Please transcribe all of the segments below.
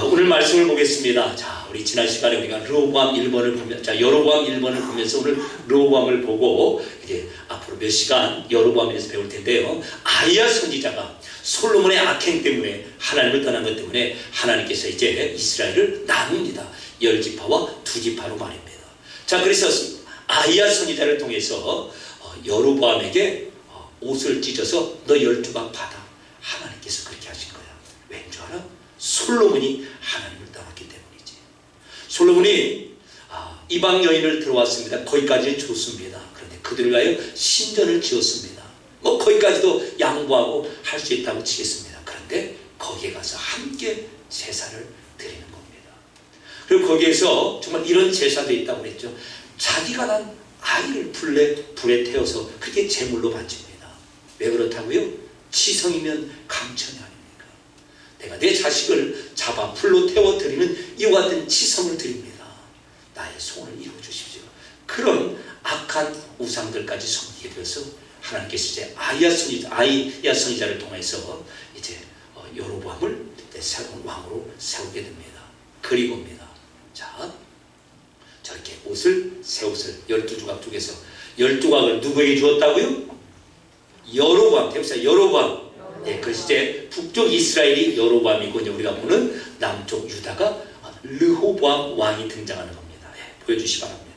어, 오늘 말씀을 보겠습니다. 자, 우리 지난 시간에 우리가 르호보암 1번을 보면, 자, 여로보암 1번을 보면서 오늘 르호보암을 보고 이제 앞으로 몇 시간 여로보암에 대해서 배울 텐데요. 아이야 선지자가 솔로몬의 악행 때문에 하나님을 떠난 것 때문에 하나님께서 이제 이스라엘을 나눕니다. 열 지파와 두 지파로 말입니다. 자, 그래서 아이야 선지자를 통해서 어, 여로보암에게 어, 옷을 찢어서 너 열두각 받아. 하나님께서 그렇게 하신 거야. 왠 줄 알아? 솔로몬이 하나님을 떠났기 때문이지. 솔로몬이 아, 이방 여인을 들어왔습니다. 거기까지 좋습니다. 그런데 그들을 위하여 신전을 지었습니다. 뭐 거기까지도 양보하고 할 수 있다고 치겠습니다. 그런데 거기에 가서 함께 제사를 드리는 겁니다. 그리고 거기에서 정말 이런 제사도 있다고 그랬죠. 자기가 난 아이를 불에, 불에 태워서 그게 제물로 바칩니다. 왜 그렇다고요? 치성이면 감천이? 내가 내 자식을 잡아 불로 태워 드리는 이와 같은 치성을 드립니다. 나의 소원을 이루어 주십시오. 그런 악한 우상들까지 섬기게 되어서 하나님께서 이제 아이야 선지자, 아이야 선지자를 통해서 이제 어, 여로보암을 새로운 왕으로 세우게 됩니다. 그리고입니다. 자, 저렇게 옷을 새 옷을 열두 조각 쪽에서 열두 각을 누구에게 주었다고요? 여로보암, 대표사 여로보암. 네, 그래서 이제 북쪽 이스라엘이 여로보암이고 이제 우리가 보는 남쪽 유다가 르호보암 왕이 등장하는 겁니다. 예, 보여주시 바랍니다.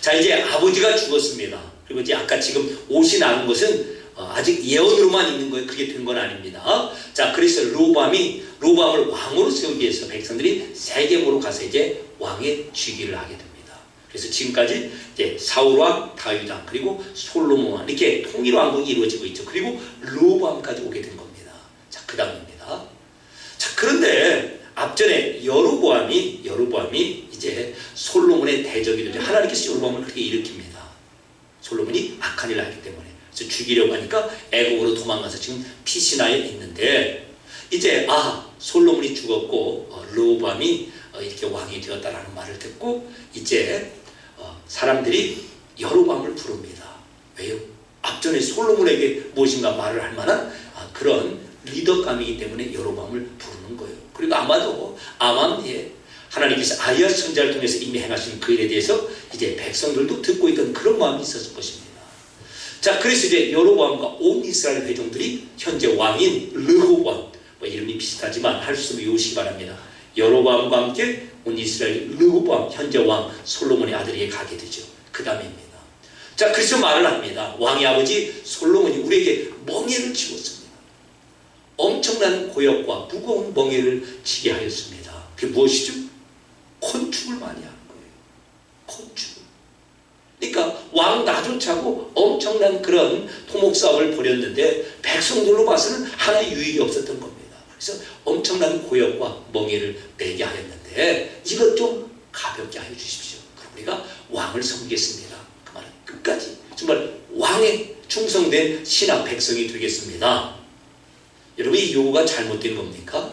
자, 이제 아버지가 죽었습니다. 그리고 이제 아까 지금 옷이 나온 것은 어, 아직 예언으로만 있는 거예요. 그게 된 건 아닙니다. 자, 그래서 로밤이 로밤을 왕으로 세우기 위해서 백성들이 세계모로 가서 이제 왕의 즉위를 하게 됩니다. 그래서 지금까지 이제 사울왕, 다윗왕, 그리고 솔로몬왕 이렇게 통일 왕국이 이루어지고 있죠. 그리고 로밤까지 오게 된 겁니다. 자, 그 다음입니다. 자, 그런데 앞전에 여로보암이 여로보암이 이제 솔로몬의 대적이 되죠. 하나님께서 여로보암을 그렇게 일으킵니다. 솔로몬이 악한 일을 하기 때문에 그래서 죽이려고 하니까 애국으로 도망가서 지금 피시나에 있는데 이제 아 솔로몬이 죽었고 어, 르호밤이 어, 이렇게 왕이 되었다라는 말을 듣고 이제 어, 사람들이 여로밤을 부릅니다. 왜요? 앞전에 솔로몬에게 무엇인가 말을 할 만한 아, 그런 리더감이기 때문에 여로밤을 부르는 거예요. 그리고 아마도 아마미에 하나님께서 아이야 선자를 통해서 이미 행하신 그 일에 대해서 이제 백성들도 듣고 있던 그런 마음이 있었을 것입니다. 자, 그래서 이제 여로보암과 온 이스라엘 회종들이 현재 왕인 르호보암, 뭐 이름이 비슷하지만 할수 있으면 요시 바랍니다. 여로보암과 함께 온 이스라엘 르호보암 현재 왕 솔로몬의 아들에게 가게 되죠. 그 다음입니다. 자, 그래서 말을 합니다. 왕의 아버지 솔로몬이 우리에게 멍해를 지웠습니다. 엄청난 고역과 무거운 멍해를 지게 하였습니다. 그게 무엇이죠? 건축을 많이 하는 거예요. 건축. 그러니까 왕 나조차고 엄청난 그런 토목 사업을 벌였는데 백성들로 봐서는 하나의 유익이 없었던 겁니다. 그래서 엄청난 고역과 멍해를 내게 하였는데 이것 좀 가볍게 하여 주십시오. 그럼 우리가 왕을 섬기겠습니다. 그 말은 끝까지 정말 왕에 충성된 신하 백성이 되겠습니다. 여러분 이 요구가 잘못된 겁니까?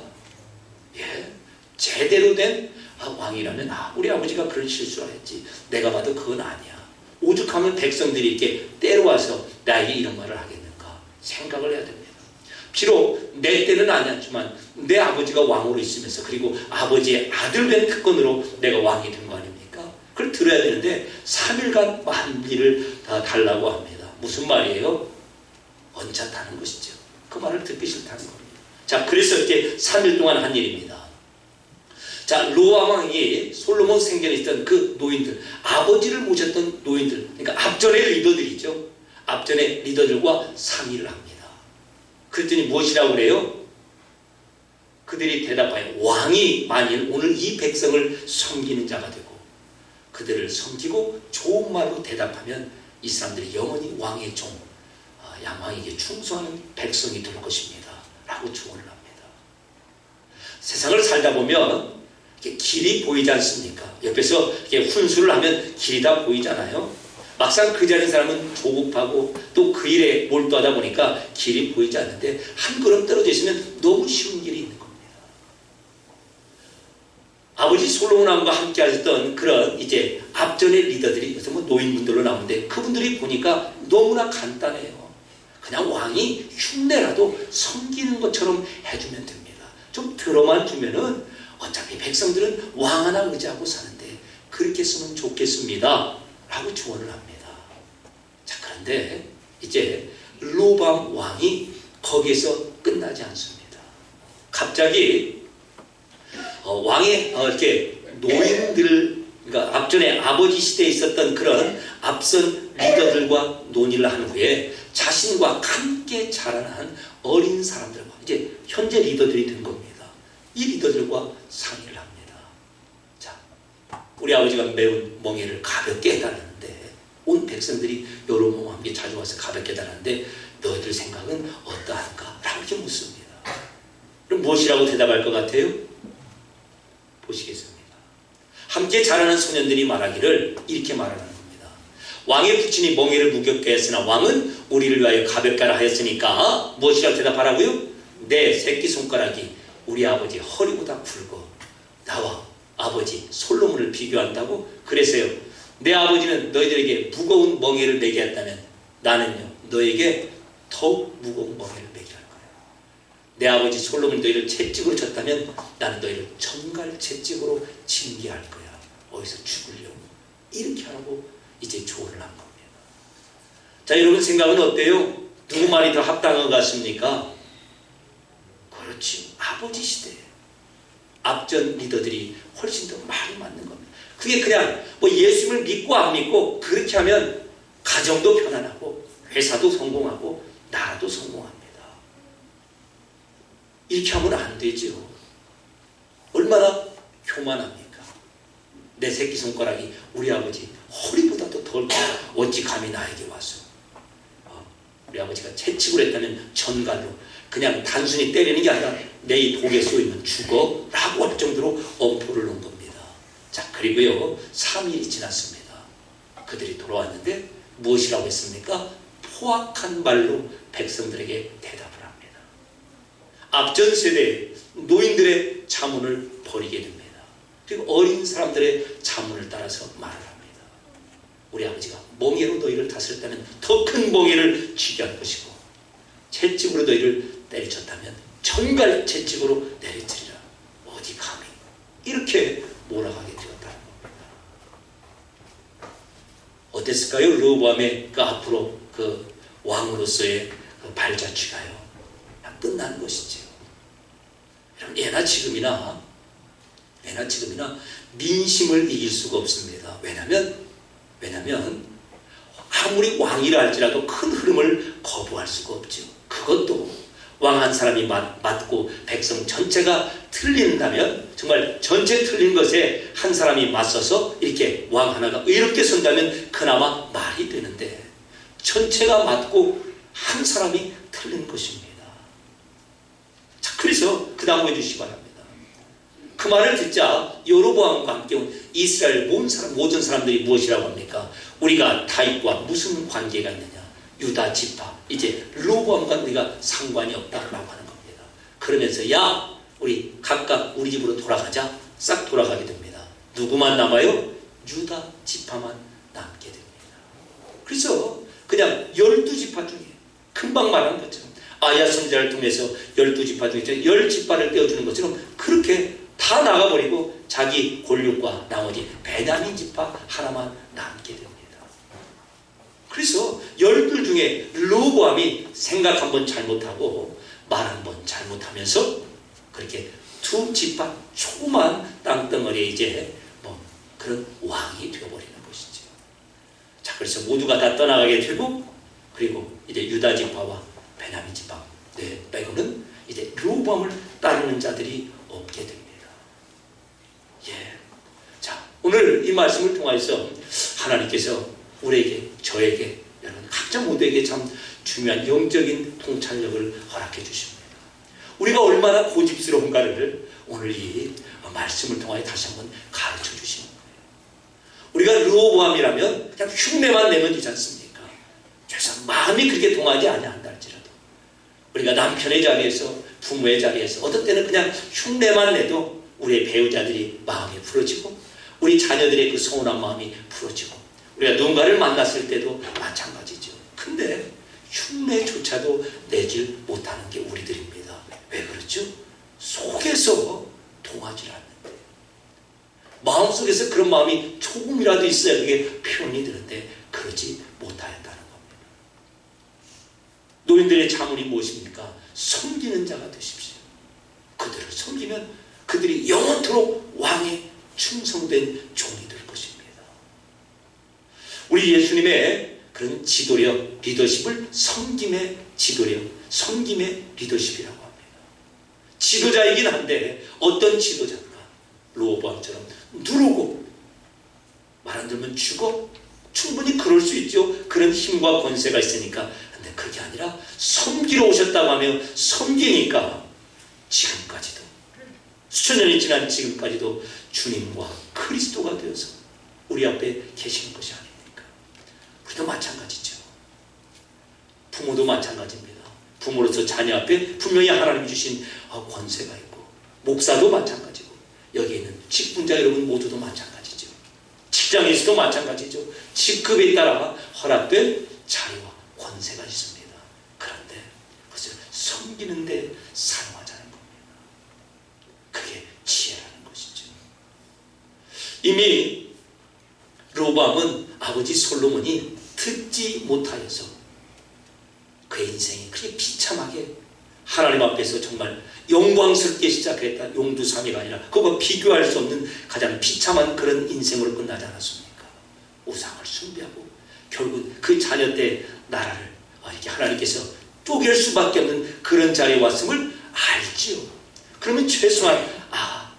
예, 제대로 된 아, 왕이라면 아 우리 아버지가 그런 실수를 했지 내가 봐도 그건 아니야. 오죽하면 백성들이 이렇게 때려와서 나에게 이런 말을 하겠는가 생각을 해야 됩니다. 비록 내 때는 아니었지만 내 아버지가 왕으로 있으면서 그리고 아버지의 아들 된 특권으로 내가 왕이 된 거 아닙니까? 그걸 들어야 되는데 3일간 만비를 다 달라고 합니다. 무슨 말이에요? 언짢다는 것이죠. 그 말을 듣기 싫다는 겁니다. 자, 그래서 이렇게 3일 동안 한 일입니다. 자, 로아 왕이 솔로몬 생전에 있던 그 노인들, 아버지를 모셨던 노인들, 그러니까 앞전의 리더들이죠. 앞전의 리더들과 상의를 합니다. 그랬더니 무엇이라고 그래요? 그들이 대답하여 왕이 만일 오늘 이 백성을 섬기는 자가 되고 그들을 섬기고 좋은 말로 대답하면 이 사람들이 영원히 왕의 종, 아, 양왕에게 충성하는 백성이 될 것입니다. 라고 조언을 합니다. 세상을 살다 보면 길이 보이지 않습니까? 옆에서 훈수를 하면 길이 다 보이잖아요. 막상 그 자리에 사람은 조급하고 또 그 일에 몰두하다 보니까 길이 보이지 않는데 한 걸음 떨어져 있으면 너무 쉬운 길이 있는 겁니다. 아버지 솔로몬왕과 함께 하셨던 그런 이제 앞전의 리더들이 요새 뭐 노인분들로 나오는데 그분들이 보니까 너무나 간단해요. 그냥 왕이 흉내라도 섬기는 것처럼 해주면 됩니다. 좀 들어만 주면은 어차피 백성들은 왕 하나 의지하고 사는데 그렇게 쓰면 좋겠습니다. 라고 조언을 합니다. 자, 그런데 이제 로밤 왕이 거기에서 끝나지 않습니다. 갑자기 어, 왕의 어, 이렇게 노인들 그러니까 앞전에 아버지 시대에 있었던 그런 앞선 리더들과 논의를 한 후에 자신과 함께 자라난 어린 사람들과 이제 현재 리더들이 된 겁니다. 이 리더들과 상의를 합니다. 자, 우리 아버지가 매운 멍에를 가볍게 해달라는데 온 백성들이 몸과 함께 자주 와서 가볍게 해달라는데 너희들 생각은 어떠한가? 라고 묻습니다. 그럼 무엇이라고 대답할 것 같아요? 보시겠습니다. 함께 자라는 소년들이 말하기를 이렇게 말하는 겁니다. 왕의 부친이 멍에를 무겁게 했으나 왕은 우리를 위하여 가볍게 하라 하였으니까 무엇이라고 대답하라고요? 내 새끼 손가락이 우리 아버지 허리보다 굵고 나와 아버지 솔로몬을 비교한다고 그래서요. 내 아버지는 너희들에게 무거운 멍에를 매게 했다면 나는요 너에게 더욱 무거운 멍에를 매게 할 거야. 내 아버지 솔로몬이 너희를 채찍으로 쳤다면 나는 너희를 정갈 채찍으로 징계할 거야. 어디서 죽으려고 이렇게 하라고 이제 조언을 한 겁니다. 자 여러분 생각은 어때요? 누구 말이 더 합당한 것 같습니까? 그렇지 아버지 시대에 앞전 리더들이 훨씬 더 말이 맞는 겁니다. 그게 그냥 뭐 예수님을 믿고 안 믿고 그렇게 하면 가정도 편안하고 회사도 성공하고 나라도 성공합니다. 이렇게 하면 안 되죠. 얼마나 교만합니까? 내 새끼 손가락이 우리 아버지 허리보다도 덜 어찌 감히 나에게 와서 어, 우리 아버지가 채찍을 했다면 전갈로 그냥 단순히 때리는 게 아니라 내 이 독에 쏘이면 죽어 라고 할 정도로 엄포를 놓은 겁니다. 자 그리고요 3일이 지났습니다. 그들이 돌아왔는데 무엇이라고 했습니까? 포악한 말로 백성들에게 대답을 합니다. 앞전 세대 노인들의 자문을 버리게 됩니다. 그리고 어린 사람들의 자문을 따라서 말을 합니다. 우리 아버지가 멍에로 너희를 다스렸다면 더큰 멍에를 쥐게 할 것이고 채찍으로 너희를 때리쳤다면 전갈 채찍으로 내리치리라. 어디 감히 이렇게 몰아가게 되었다는 겁니다. 어땠을까요? 르호보암의 그 앞으로 그 왕으로서의 그 발자취가요. 끝난 것이죠. 여러분 예나 지금이나 예나 지금이나 민심을 이길 수가 없습니다. 왜냐하면 왜냐하면 아무리 왕이라 할지라도 큰 흐름을 거부할 수가 없죠. 그것도 왕 한 사람이 맞, 맞고 백성 전체가 틀린다면 정말 전체 틀린 것에 한 사람이 맞서서 이렇게 왕 하나가 의롭게 선다면 그나마 말이 되는데 전체가 맞고 한 사람이 틀린 것입니다. 자, 그래서 그 다음 해주시기 바랍니다. 그 말을 듣자 여로보암과 함께 온 이스라엘 모든 사람 모든 사람들이 무엇이라고 합니까? 우리가 다윗과 무슨 관계가 있느냐? 유다 지파 이제 로보암과 우리가 상관이 없다라고 하는 겁니다. 그러면서 야 우리 각각 우리 집으로 돌아가자 싹 돌아가게 됩니다. 누구만 남아요? 유다 지파만 남게 됩니다. 그래서 그냥 열두 지파 중에 금방 말한 것처럼 아야 선지자를 통해서 열두 지파 중에 열 지파를 떼어주는 것처럼 그렇게 다 나가버리고 자기 권력과 나머지 베냐민 지파 하나만 남게 됩니다. 그래서 열둘 중에 로보암이 생각 한 번 잘못하고 말 한 번 잘못하면서 그렇게 두 지파 조그만 땅덩어리에 이제 뭐 그런 왕이 되어버리는 것이죠. 자 그래서 모두가 다 떠나가게 되고 그리고 이제 유다 지파와 베냐민 지파 네, 빼고는 이제 로보암을 따르는 자들이 없게 됩니다. 예. 자, 오늘 이 말씀을 통해서 하나님께서 우리에게, 저에게, 여러분, 각자 모두에게 참 중요한 영적인 통찰력을 허락해 주십니다. 우리가 얼마나 고집스러운가를 오늘 이 말씀을 통하여 다시 한번 가르쳐 주시는 거예요. 우리가 르호보암이라면 그냥 흉내만 내면 되지 않습니까? 그래서 마음이 그렇게 동하지 아니한다 할지라도 우리가 남편의 자리에서 부모의 자리에서 어떤 때는 그냥 흉내만 내도 우리의 배우자들이 마음이 풀어지고 우리 자녀들의 그 서운한 마음이 풀어지고 우리가 누군가를 만났을 때도 마찬가지죠. 근데 흉내조차도 내질 못하는 게 우리들입니다. 왜 그렇죠? 속에서 통하지 않는데 마음속에서 그런 마음이 조금이라도 있어야 그게 표현이 되는데 그러지 못하였다는 겁니다. 노인들의 자문이 무엇입니까? 섬기는 자가 되십시오. 그들을 섬기면 그들이 영원토록 왕의 충성된 종이 될 것입니다. 우리 예수님의 그런 지도력, 리더십을 섬김의 지도력, 섬김의 리더십이라고 합니다. 지도자이긴 한데 어떤 지도자인가? 로보암처럼 누르고 말안 들으면 죽어? 충분히 그럴 수 있죠. 그런 힘과 권세가 있으니까. 근데 그게 아니라 섬기러 오셨다고 하면 섬기니까 지금까지도 수천 년이 지난 지금까지도 주님과 그리스도가 되어서 우리 앞에 계시는 것이 아닙니까? 우리도 마찬가지죠. 부모도 마찬가지입니다. 부모로서 자녀 앞에 분명히 하나님이 주신 어, 권세가 있고 목사도 마찬가지고 여기 있는 직분자 여러분 모두도 마찬가지죠. 직장에서도 마찬가지죠. 직급에 따라 허락된 자유와 권세가 있습니다. 그런데 그것을 섬기는데 사용하자는 겁니다. 그게 지혜라는 것이죠. 이미 로밤은 아버지 솔로몬이 듣지 못하여서 그의 인생이 그렇게 비참하게 하나님 앞에서 정말 영광스럽게 시작했다. 용두삼이가 아니라 그것과 비교할 수 없는 가장 비참한 그런 인생으로 끝나지 않았습니까? 우상을 숭배하고 결국 그 자녀 때 나라를 이렇게 하나님께서 쪼갤 수밖에 없는 그런 자리에 왔음을 알지요. 그러면 최소한 아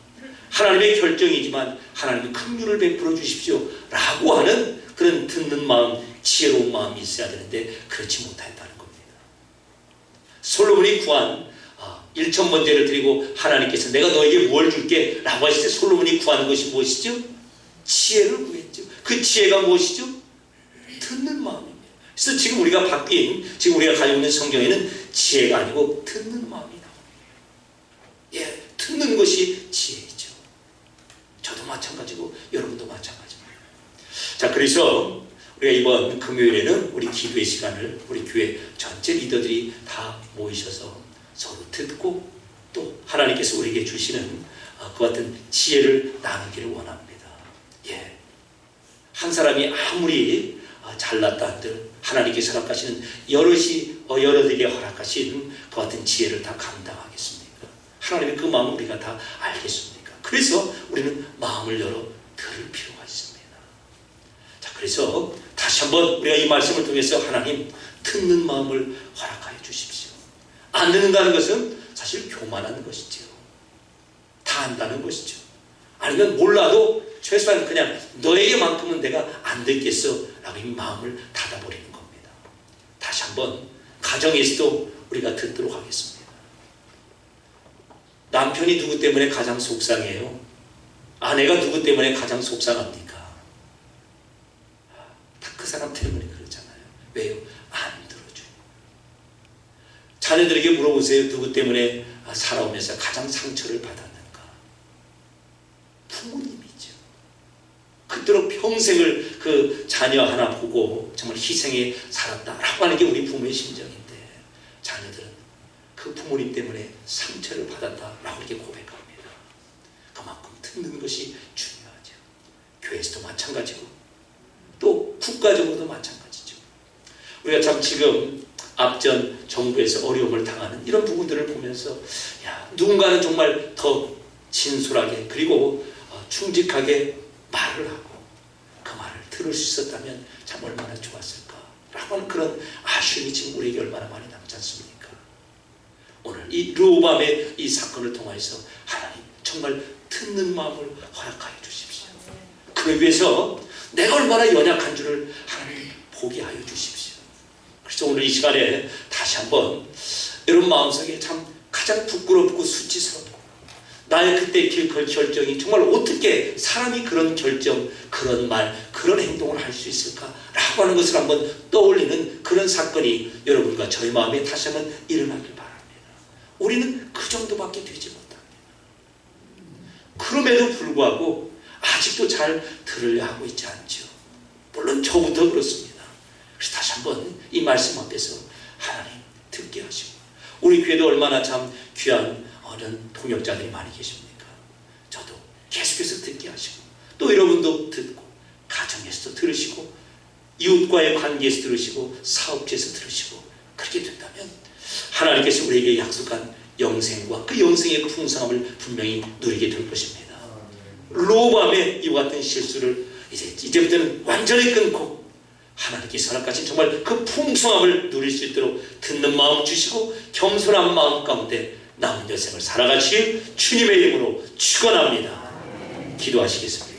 하나님의 결정이지만 하나님이 긍휼을 베풀어 주십시오 라고 하는 그런 듣는 마음 지혜로운 마음이 있어야 되는데 그렇지 못했다는 겁니다. 솔로몬이 구한 1천 번제를 드리고 하나님께서 내가 너에게 뭘 줄게 라고 하실 때 솔로몬이 구하는 것이 무엇이죠? 지혜를 구했죠. 그 지혜가 무엇이죠? 듣는 마음입니다. 그래서 지금 우리가 바뀐 지금 우리가 가지고 있는 성경에는 지혜가 아니고 듣는 마음이 나옵니다. 예, 듣는 것이 지혜이죠. 저도 마찬가지고 여러분도 마찬가지입니다. 자, 그래서 우리가 이번 금요일에는 우리 기도의 시간을 우리 교회 전체 리더들이 다 모이셔서 서로 듣고 또 하나님께서 우리에게 주시는 어, 그 같은 지혜를 나누기를 원합니다. 예. 한 사람이 아무리 어, 잘났다 한들 하나님께서 허락하시는 여럿이 어, 여러들에게 허락하신 그 같은 지혜를 다 감당하겠습니까? 하나님의 그 마음을 우리가 다 알겠습니까? 그래서 우리는 마음을 열어 들을 필요가 있습니다. 자, 그래서 다시 한번 우리가 이 말씀을 통해서 하나님 듣는 마음을 허락하여 주십시오. 안 듣는다는 것은 사실 교만하는 것이죠. 다 안다는 것이죠. 아니면 몰라도 최소한 그냥 너에게만큼은 내가 안 듣겠어 라고 이 마음을 닫아버리는 겁니다. 다시 한번 가정에서도 우리가 듣도록 하겠습니다. 남편이 누구 때문에 가장 속상해요? 아내가 누구 때문에 가장 속상합니까? 다 그 사람 때문에 그러잖아요. 왜요? 안 들어줘요. 자녀들에게 물어보세요. 누구 때문에 살아오면서 가장 상처를 받았는가? 부모님이죠. 그토록 평생을 그 자녀 하나 보고 정말 희생에 살았다라고 하는 게 우리 부모의 심정인데 자녀들은 그 부모님 때문에 상처를 받았다라고 이렇게 고백합니다. 그만큼 듣는 것이 중요하죠. 교회에서도 마찬가지고 또 국가적으로도 마찬가지죠. 우리가 참 지금 앞전 정부에서 어려움을 당하는 이런 부분들을 보면서 야 누군가는 정말 더 진솔하게 그리고 어, 충직하게 말을 하고 그 말을 들을 수 있었다면 참 얼마나 좋았을까라고 하는 그런 아쉬움이 지금 우리에게 얼마나 많이 남지 않습니까? 오늘 이 르호밤의 이 사건을 통해서 하나님 정말 듣는 마음을 허락하여 주십시오. 그러기 위해서 내가 얼마나 연약한 줄을 하나님 보게 하여 주십시오. 그래서 오늘 이 시간에 다시 한번 여러분 마음속에 참 가장 부끄럽고 수치스럽고 나의 그때 그 결정이 정말 어떻게 사람이 그런 결정, 그런 말, 그런 행동을 할 수 있을까라고 하는 것을 한번 떠올리는 그런 사건이 여러분과 저희 마음에 다시 한번 일어나길 바랍니다. 우리는 그 정도밖에 되지 못합니다. 그럼에도 불구하고 아직도 잘 들으려 하고 있지 않죠. 물론 저부터 그렇습니다. 그래서 다시 한번 이 말씀 앞에서 하나님 듣게 하시고 우리 교회도 얼마나 참 귀한 어른 통역자들이 많이 계십니까? 저도 계속해서 듣게 하시고 또 여러분도 듣고 가정에서도 들으시고 이웃과의 관계에서 들으시고 사업지에서 들으시고 그렇게 된다면 하나님께서 우리에게 약속한 영생과 그 영생의 풍성함을 분명히 누리게 될 것입니다. 로밤의 이와 같은 실수를 이제 이제부터는 완전히 끊고 하나님께서 허락하신 정말 그 풍성함을 누릴 수 있도록 듣는 마음 주시고 겸손한 마음 가운데 남은 여생을 살아가시길 주님의 이름으로 축원합니다. 기도하시겠습니다.